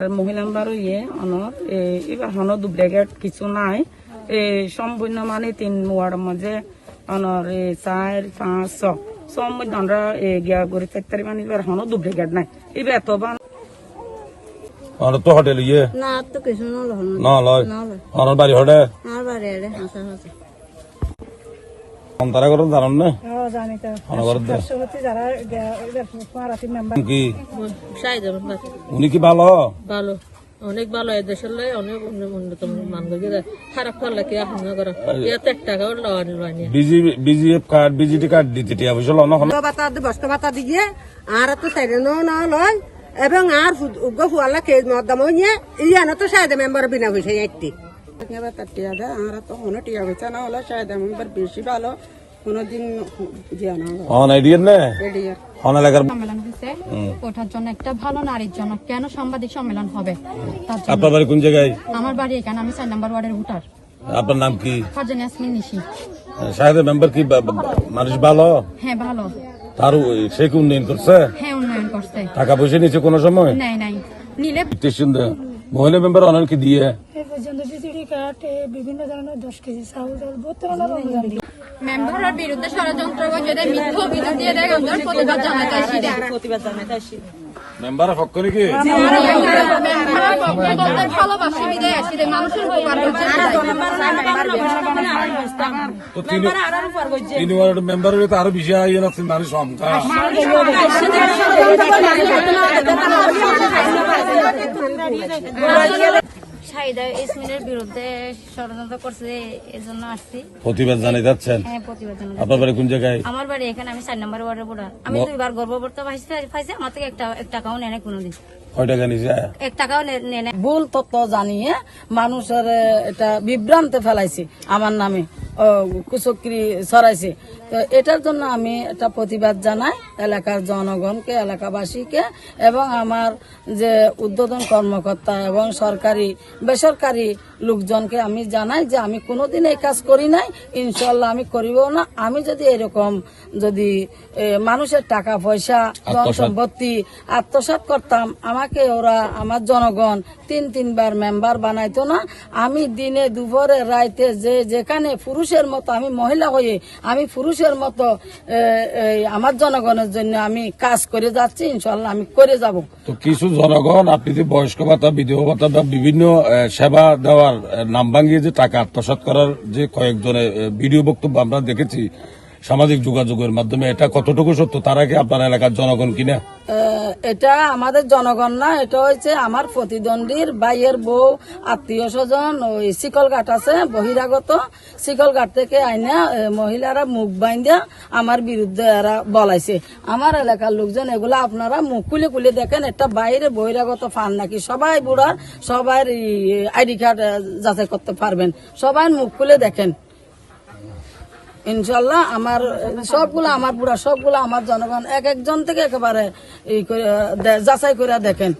মহিলা বারো ইয়ে অনত এবার হন ডুপ্লিকেট কিছু নাই। এ সম্পূর্ণ মানে তিন ওয়ার্ডের মাঝে অনর এ চার পাঁচ ছ। মধ্যে আমরা এ গিয়া গড়ি চার মানে এবার হন ডুপ্লিকেট নাই। এবার এত বা আর তো হোটেল ইয়ে? না তো কিছু না লয় না লয়। বাড়ি হটে আর বাড়ি আরে হাসা হাসা অন্তরা করেন জানান না উনি কি? ভালো? ভালো। অনেক ভালো লাই অনেক খারাপ করলে কি করে। ইয়াত এক টাকাও বিজিএফ কার্ড বিজিটি কার্ড দিতে টিয়া দিয়ে আর তো সাইডে না লয়। এবং আর উগ্র ফুয়ালা কেজ মদ্দাম হইয়ে ইয়ানো তো সাইডে মেম্বার বিনা পয়সা একটি তার টিয়া দেয় আমরা তো কোনো টিয়া হয়েছে না হলে শায়দ এবার বেশি ভালো কোনোদিন জিয়া না। অন নে? রেডি অন এলাকার সম্মেলন হয়েছে ওঠার জন্য একটা ভালো নারীর জন্য কেন সাংবাদিক সম্মেলন হবে? তার জন্য আপনার বাড়ি কোন জায়গায়? আমার বাড়ি এখানে আমি চার নাম্বার ওয়ার্ডের ভোটার আপনার নাম কি? ফারজান ইয়াসমিন নিশি। সাহেবের মেম্বার কি বা- মানুষ ভালো? হ্যাঁ ভালো। তার সে কি উন্নয়ন করছে? হ্যাঁ উন্নয়ন করছে। টাকা পয়সা নিচ্ছে কোনো সময়? নাই নাই। নিলে মহিলা মেম্বার অনেক কি দিয়ে কার্ড বিভিন্ন ধরনের দশ কেজি চাউল ডাল বহুত ধরনের মেম্বারের বিরুদ্ধে ষড়যন্ত্র যদি মিথ্যা অভিযোগ দিয়ে দেয় আমরা প্রতিবাদ জানাতে আসি। মেম্বার পক্ষ নাকি? মেম্বারের পক্ষে বলতে ভালোবাসি বিদায় আসি রে, মানুষের উপকার তিন তিন ওয়ার্ড মেম্বার হলে তো আরও বেশি আইন আছে মানুষ সংখ্যা শাহিদা ইসমিনের বিরুদ্ধে ষড়যন্ত্র করছে এজন্য আসছি। প্রতিবাদ জানাই যাচ্ছেন? হ্যাঁ প্রতিবাদ জানাতে। আপনার বাড়ি কোন জায়গায়? আমার বাড়ি এখানে আমি চার নম্বর ওয়ার্ডের পড়া আমি দুইবার গর্ভবর্ত পাইছি পাইছি আমার থেকে একটা একটা নেয় কোনো কোনোদিন। কয় টাকা নিছে এক টাকাও নে- নেয় না। ভুল তথ্য জানিয়ে মানুষের এটা বিভ্রান্তে ফেলাইছে আমার নামে। কুচক্রি ছড়াইছে তো এটার জন্য আমি একটা প্রতিবাদ জানাই এলাকার জনগণকে এলাকাবাসীকে এবং আমার যে উদ্বোধন কর্মকর্তা এবং সরকারি বেসরকারি লোকজনকে আমি জানাই যে আমি কোনোদিন এই কাজ করি নাই ইনশাল্লাহ আমি করিব না। আমি যদি এরকম যদি মানুষের টাকা পয়সা ধন সম্পত্তি আত্মসাৎ করতাম আমাকে ওরা আমার জনগণ। তিন, তিনবার মেম্বার বানাইতো না। আমি দিনে দুপুরে, রাইতে যে যেখানে পুরুষের মতো আমি মহিলা হয়ে, আমি পুরুষের মতো আমার জনগণের জন্য আমি কাজ করে যাচ্ছি ইনশাল্লাহ আমি করে যাব। তো কিছু জনগণ, আপনি যে বয়স্ক ভাতা, বিধবা ভাতা বা বিভিন্ন সেবা দেওয়ার নাম ভাঙিয়ে যে টাকা আত্মসাৎ করার যে কয়েকজনের ভিডিও বক্তব্য আমরা দেখেছি সামাজিক যোগাযোগের মাধ্যমে এটা কতটুকু সত্য? তারা কি আপনার এলাকার জনগণ কিনা এটা আমাদের জনগণ না, এটা হচ্ছে আমার প্রতিদ্বন্দ্বীর ভাইয়ের বউ, আত্মীয় স্বজন, ওই শিকলঘাট আছে, বহিরাগত। শিকলঘাট থেকে আইনা মহিলারা মুখ বাইন্দা আমার বিরুদ্ধে এরা বলাইছে। আমার এলাকার লোকজন এগুলা আপনারা মুখ খুলে খুলে দেখেন একটা বাইরে বহিরাগত ফান নাকি? সবাই বুড়ার, সবাই আইডি কার্ড যাচাই করতে পারবেন। সবাই মুখ খুলে দেখেন। ইনশাল্লাহ আমার সবগুলো, আমার পুরা সবগুলো, আমার জনগণ, এক একজন থেকে একেবারে যাচাই করে দেখেন।